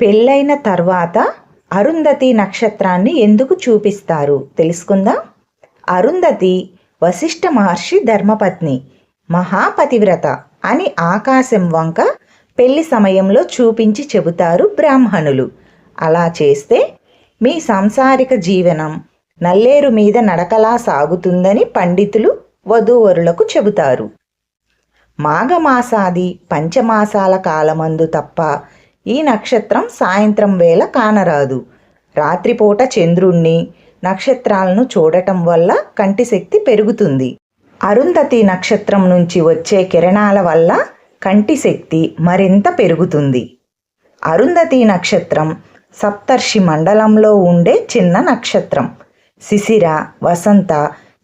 పెళ్ళైన తర్వాత అరుంధతి నక్షత్రాన్ని ఎందుకు చూపిస్తారు? తెలుసుకుందాం? అరుంధతి వశిష్ఠ మహర్షి ధర్మపత్ని మహాపతివ్రత అని ఆకాశం వంక పెళ్ళి సమయంలో చూపించి చెబుతారు బ్రాహ్మణులు. అలా చేస్తే మీ సాంసారిక జీవనం నల్లేరు మీద నడకలా సాగుతుందని పండితులు వధూవరులకు చెబుతారు. మాఘమాసాది పంచమాసాల కాలమందు తప్ప ఈ నక్షత్రం సాయంత్రం వేళ కానరాదు. రాత్రిపూట చంద్రుణ్ణి నక్షత్రాలను చూడటం వల్ల కంటి శక్తి పెరుగుతుంది. అరుంధతి నక్షత్రం నుంచి వచ్చే కిరణాల వల్ల కంటి శక్తి మరింత పెరుగుతుంది. అరుంధతి నక్షత్రం సప్తర్షి మండలంలో ఉండే చిన్న నక్షత్రం. శిశిర వసంత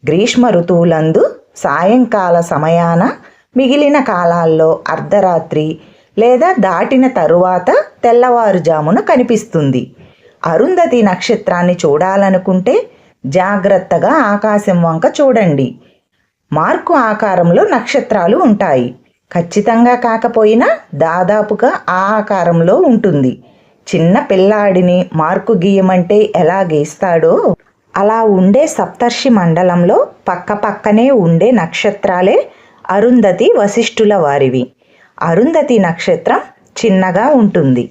గ్రీష్మ ఋతువులందు సాయంకాల సమయాన మిగిలిన కాలాల్లో అర్ధరాత్రి లేదా దాటిన తరువాత తెల్లవారుజామున కనిపిస్తుంది. అరుంధతి నక్షత్రాన్ని చూడాలనుకుంటే జాగ్రత్తగా ఆకాశం వంక చూడండి. మార్కు ఆకారంలో నక్షత్రాలు ఉంటాయి. ఖచ్చితంగా కాకపోయినా దాదాపుగా ఆ ఆకారంలో ఉంటుంది. చిన్న పిల్లాడిని మార్కు గీయమంటే ఎలా గీస్తాడో? అలా ఉండే సప్తర్షి మండలంలో పక్కపక్కనే ఉండే నక్షత్రాలే అరుంధతి వశిష్ఠుల వారివి. అరుంధతి నక్షత్రం చిన్నగా ఉంటుంది.